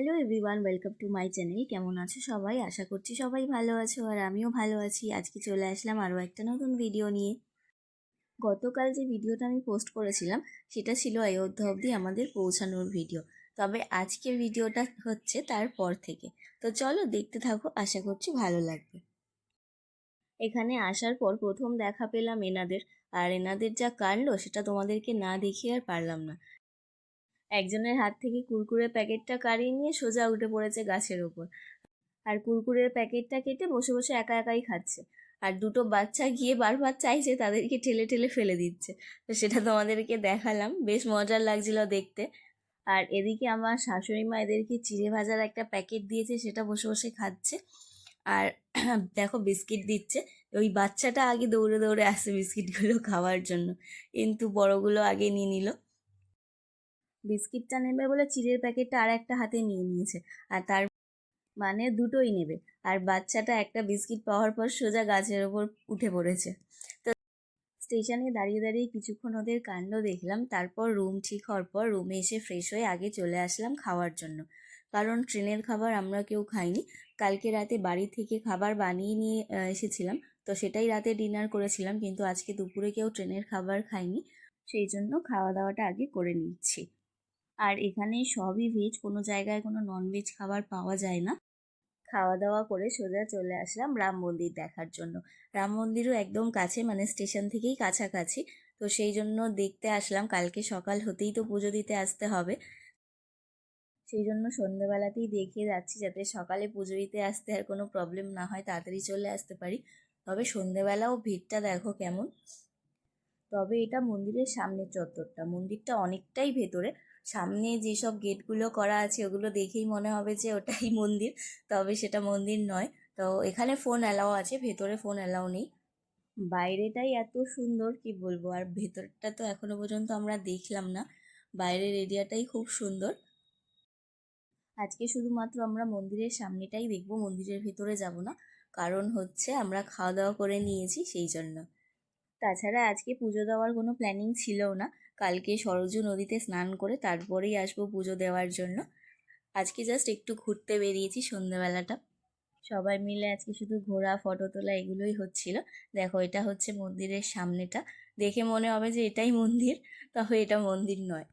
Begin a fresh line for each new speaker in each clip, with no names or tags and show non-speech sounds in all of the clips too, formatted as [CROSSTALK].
Hello everyone welcome to my channel কেমন আছো সবাই? আশা করছি সবাই ভালো আছো আর আমিও ভালো আছি। আজকে চলে আসলাম আরও একটা নতুন ভিডিও নিয়ে। গতকাল যে ভিডিওটা আমি পোস্ট করেছিলাম, সেটা ছিল অযোধ্যা অবধি আমাদের পৌঁছানোর ভিডিও তবে আজকের ভিডিওটা হচ্ছে তারপর থেকে। তো চলো দেখতে থাকো, আশা করছি ভালো লাগবে। এখানে আসার পর প্রথম দেখা পেলাম এনাদের। আর এনাদের যা কাণ্ড, সেটা তোমাদেরকে না দেখিয়ে আর পারলাম না। একজনের হাত থেকে কুরকুরের প্যাকেটটা কাড়িয়ে নিয়ে সোজা উঠে পড়েছে গাছের ওপর। আর কুরকুরের প্যাকেটটা কেটে বসে বসে একা একাই খাচ্ছে। আর দুটো বাচ্চা গিয়ে বারবার চাইছে তাদেরকে ঠেলে ঠেলে ফেলে দিচ্ছে। তো সেটা তোমাদেরকে দেখালাম, বেশ মজার লাগছিল দেখতে। আর এদিকে আমার শাশুড়ি মা এদেরকে চিড়ে ভাজার একটা প্যাকেট দিয়েছে, সেটা বসে বসে খাচ্ছে। আর [CLEARS THROAT] দেখো বিস্কিট দিচ্ছে। ওই বাচ্চাটা আগে দৌড়ে দৌড়ে আসছে বিস্কিটগুলো খাওয়ার জন্য। কিন্তু বড়গুলো আগে নিয়ে নিল। বিস্কিটটা নেবে বলে চিড়ের প্যাকেটটা আর একটা হাতে নিয়ে নিয়েছে। আর তার মানে দুটোই নেবে। আর বাচ্চাটা একটা বিস্কিট পাওয়ার পর সোজা গাছের ওপর উঠে পড়েছে। তো স্টেশনে দাঁড়িয়ে দাঁড়িয়ে কিছুক্ষণ ওদের কাণ্ড দেখলাম। তারপর রুম ঠিক হওয়ার পর রুমে এসে ফ্রেশ হয়ে আগে চলে আসলাম খাওয়ার জন্য। কারণ ট্রেনের খাবার আমরা কেউ খাইনি। কালকে রাতে বাড়ি থেকে খাবার বানিয়ে নিয়ে এসেছিলাম। তো সেটাই রাতে ডিনার করেছিলাম। কিন্তু আজকে দুপুরে কেউ ট্রেনের খাবার খাইনি সেই জন্য খাওয়া দাওয়াটা আগে করে নিচ্ছি। আর এখানে সবই ভেজ কোনো জায়গায় কোনো ননভেজ খাবার পাওয়া যায় না। খাওয়া দাওয়া করে সোজা চলে আসলাম রাম মন্দির দেখার জন্য। রাম মন্দিরও একদম কাছে মানে স্টেশন থেকেই কাছাকাছি। তো সেই জন্য দেখতে আসলাম, কালকে সকাল হতেই তো পুজো দিতে আসতে হবে। সেই জন্য সন্ধ্যেবেলাতেই দেখিয়ে যাচ্ছি, যাতে সকালে পুজো দিতে আসতে আর কোনো প্রবলেম না হয়, তাড়াতাড়ি চলে আসতে পারি। তবে সন্ধ্যেবেলাও ভিড়টা দেখো কেমন। তবে এটা মন্দিরের সামনের চত্বরটা। মন্দিরটা অনেকটাই ভেতরে। সামনে যেসব গেটগুলো করা আছে, ওগুলো দেখেই মনে হবে যে ওটাই মন্দির। তবে সেটা মন্দির নয়। তো এখানে ফোন অ্যালাও আছে, ভেতরে ফোন অ্যালাও নেই। বাইরেটাই এত সুন্দর, কি বলব? আর ভেতরটা তো এখনও পর্যন্ত আমরা দেখলাম না। বাইরের এরিয়াটাই খুব সুন্দর। আজকে শুধুমাত্র আমরা মন্দিরের সামনেটাই দেখব, মন্দিরের ভেতরে যাব না। কারণ হচ্ছে আমরা খাওয়া দাওয়া করে নিয়েছি, সেই জন্য। তাছাড়া আজকে পুজো দেওয়ার কোনো প্ল্যানিং ছিল না। কালকে সরজু নদীতে স্নান করে তারপরেই আসব পুজো দেওয়ার জন্য। আজকে জাস্ট একটু ঘুরতে বেরিয়েছি সন্ধ্যেবেলাটা। সবাই মিলে আজকে শুধু ঘোরা ফটো তোলা এগুলোই হচ্ছিল। দেখো, এটা হচ্ছে মন্দিরের সামনেটা। দেখে মনে হবে যে এটাই মন্দির, তবে এটা মন্দির নয়।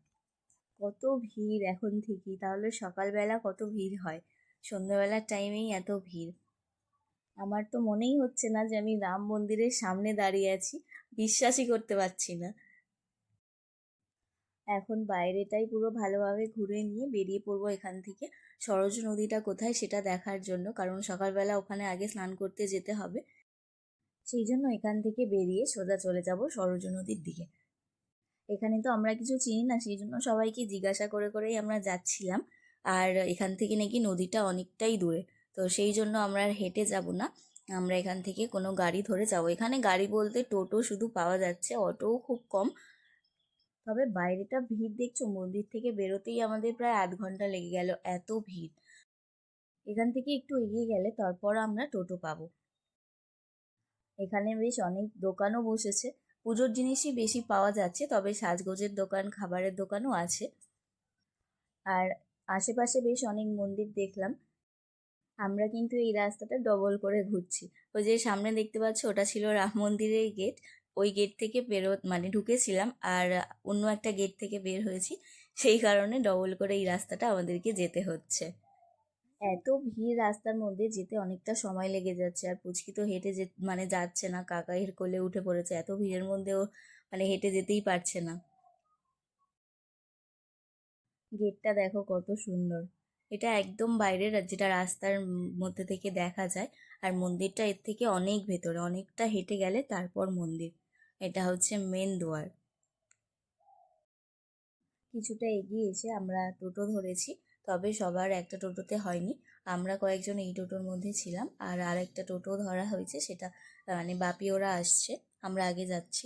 কত ভিড় এখন থেকেই তাহলে সকালবেলা কত ভিড় হয়? সন্ধ্যাবেলার টাইমেই এত ভিড়। আমার তো মনেই হচ্ছে না যে আমি রাম মন্দিরের সামনে দাঁড়িয়ে আছি। বিশ্বাসই করতে পারছি না। এখন বাইরেটাই পুরো ভালোভাবে ঘুরে নিয়ে বেরিয়ে পড়ব এখান থেকে। সরজ নদীটা কোথায় সেটা দেখার জন্য, কারণ সকালবেলা ওখানে আগে স্নান করতে যেতে হবে। সেই জন্য এখান থেকে বেরিয়ে সোজা চলে যাব সরজ নদীর দিকে। এখানে তো আমরা কিছু চিনি না, সেই জন্য সবাইকে জিজ্ঞাসা করে করেই আমরা যাচ্ছিলাম। আর এখান থেকে নাকি নদীটা অনেকটাই দূরে, তো সেই জন্য আমরা আর হেঁটে যাব না। আমরা এখান থেকে কোনো গাড়ি ধরে যাব। এখানে গাড়ি বলতে টোটো শুধু পাওয়া যাচ্ছে, অটোও খুব কম। তবে বাইরেটা ভিড় দেখছ? মন্দির থেকে বেরোতেই আমাদের প্রায় আধ ঘণ্টা লেগে গেল এত ভিড়। এখান থেকে একটু এগিয়ে গেলে তারপর আমরা টোটো পাবো। এখানে বেশ অনেক দোকানও বসেছে। পুজোর জিনিসই বেশি পাওয়া যাচ্ছে, তবে সাজগোজের দোকান, খাবারের দোকানও আছে। আর আশেপাশে বেশ অনেক মন্দির দেখলাম। আমরা কিন্তু এই রাস্তাটা ডবল করে ঘুরছি। ওই যে সামনে দেখতে পাচ্ছ, ওটা ছিল রাম মন্দিরের গেট ওই গেট থেকে বেরো মানে ঢুকেছিলাম আর অন্য একটা গেট থেকে বের হয়েছি। সেই কারণে ডবল করে এই রাস্তাটা আমাদেরকে যেতে হচ্ছে। এত ভিড় রাস্তার মধ্যে যেতে অনেকটা সময় লেগে যাচ্ছে আর পুচকি তো হেঁটে যে মানে যাচ্ছে না কাকাইয়ের কোলে উঠে পড়েছে। এত ভিড়ের মধ্যেও মানে হেঁটে যেতেই পারছে না। গেটটা দেখো কত সুন্দর। এটা একদম বাইরের যেটা রাস্তার মধ্যে থেকে দেখা যায়। আর মন্দিরটা এর থেকে অনেক ভেতরে, অনেকটা হেঁটে গেলে তারপর মন্দির। এটা হচ্ছে মেন দুয়ার। কিছুটা এগিয়ে এসে আমরা টোটো ধরেছি, তবে সবার একটা টোটোতে হয়নি। আমরা কয়েকজন এই টোটোর মধ্যে ছিলাম, আর আরেকটা টোটো ধরা হয়েছে, সেটা মানে বাপি ওরা আসছে, আমরা আগে যাচ্ছি।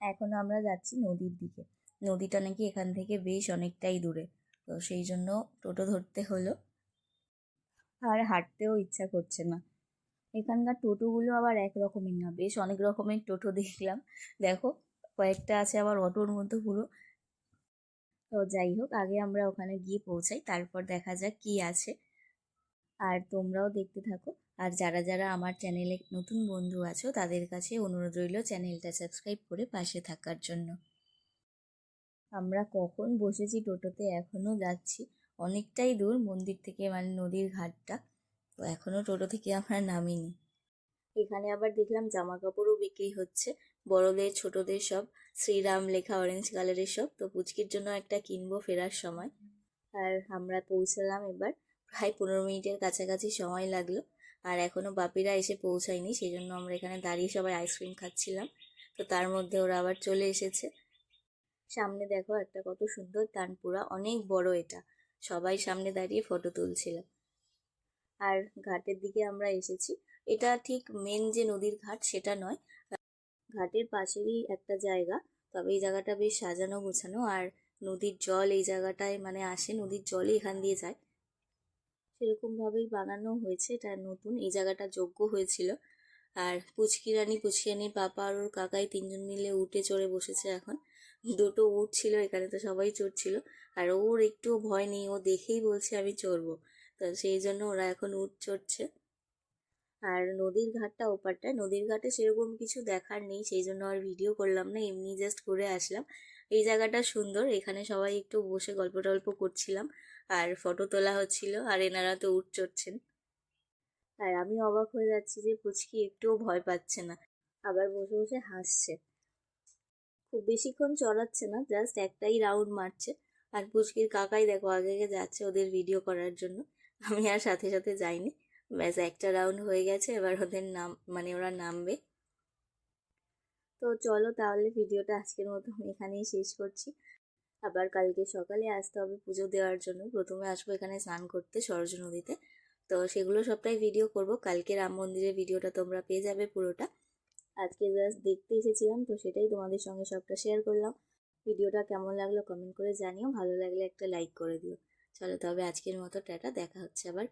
এখন আমরা যাচ্ছি নদীর দিকে। নদীটা নাকি এখান থেকে বেশ অনেকটাই দূরে, তো সেই জন্য টোটো ধরতে হলো। আর হাঁটতেও ইচ্ছা করছে না। এখানকার টোটোগুলো আবার এক রকমের না, বেশ অনেক রকমের টোটো দেখলাম। দেখো, কয়েকটা আছে আবার অটোর মধ্যে পুরো। তো যাই হোক, আগে আমরা ওখানে গিয়ে পৌঁছাই, তারপর দেখা যাক কি আছে। আর তোমরাও দেখতে থাকো। আর যারা যারা আমার চ্যানেলে নতুন বন্ধু আছো, তাদের কাছে অনুরোধ রইল চ্যানেলটা সাবস্ক্রাইব করে পাশে থাকার জন্য। আমরা কখন বসেছি টোটোতে এখনও যাচ্ছি। অনেকটাই দূর, মন্দির থেকে মানে নদীর ঘাটটা। তো এখনও টোটো থেকে আমরা নামিনি। এখানে আবার দেখলাম জামা কাপড়ও বিক্রি হচ্ছে। বড়দের, ছোটদের সব। শ্রীরাম লেখা অরেঞ্জ কালারের সব তো পুচকির জন্য একটা কিনবো ফেরার সময়। আর আমরা পৌঁছালাম এবার। প্রায় পনেরো মিনিটের কাছাকাছি সময় লাগল। আর এখনও বাপিরা এসে পৌঁছায়নি সেই জন্য আমরা এখানে দাঁড়িয়ে সবাই আইসক্রিম খাচ্ছিলাম। তো তার মধ্যে ওরা আবার চলে এসেছে। সামনে দেখো একটা কত সুন্দর তানপুরা অনেক বড় এটা। সবাই সামনে দাঁড়িয়ে ফটো তুলছিল। আর ঘাটের দিকে আমরা এসেছি। এটা ঠিক মেন যে নদীর ঘাট সেটা নয়। ঘাটের পাশেরই একটা জায়গা, তবে এই জায়গাটা বেশ সাজানো গোছানো আর নদীর জল এই জায়গাটায় মানে আসে, নদীর জলই এখান দিয়ে যায়। সেরকমভাবেই বানানো হয়েছে, এটা নতুন, এই জায়গাটা যোগ্য হয়েছিল। আর পুচকি রানী পাপা আর ওর কাকাই তিনজন মিলে উঠে চড়ে বসেছে এখন। দুটো উট ছিল এখানে তো সবাই চড়ছিল। আর ওর একটুও ভয় নেই, ও দেখেই বলছে, আমি চড়বো। তো সেই জন্য ওরা এখন উট চড়ছে। আর নদীর ঘাটটা ওপারটায় নদীর ঘাটে সেরকম কিছু দেখার নেই, সেই জন্য আর ভিডিও করলাম না, এমনি জাস্ট ঘুরে আসলাম। এই জায়গাটা সুন্দর, এখানে সবাই একটু বসে গল্প টল্প করছিলাম, আর ফটো তোলা হচ্ছিল, আর এনারা তো উঠ চড়ছেন। আর আমি অবাক হয়ে যাচ্ছি যে পুচকি একটুও ভয় পাচ্ছে না, আবার বসে বসে হাসছে। খুব বেশিক্ষণ চড়াচ্ছে না জাস্ট একটাই রাউন্ড মারছে। আর পুচকির কাকাই দেখো, আগে আগে যাচ্ছে ওদের ভিডিও করার জন্য। আমি আর সাথে সাথে যাইনি। ব্যাস একটা রাউন্ড হয়ে গেছে, এবার ওদের নাম মানে ওরা নামবে। তো চলো তাহলে ভিডিওটা আজকের মতো এখানেই শেষ করছি। আবার কালকে সকালে আসতে হবে পুজো দেওয়ার জন্য। প্রথমে আসব এখানে স্নান করতে সরজ নদীতে। তো সেগুলো সবটাই ভিডিও করব। কালকে রাম মন্দিরের ভিডিওটা তোমরা পেয়ে যাবে পুরোটা। আজকে জাস্ট দেখতে এসেছিলাম, তো সেটাই তোমাদের সঙ্গে সবটা শেয়ার করলাম। ভিডিওটা কেমন লাগল কমেন্ট করে জানিও। ভালো লাগলে একটা লাইক করে দিও। চলো তবে আজকের মতো টাটা দেখা হচ্ছে আবার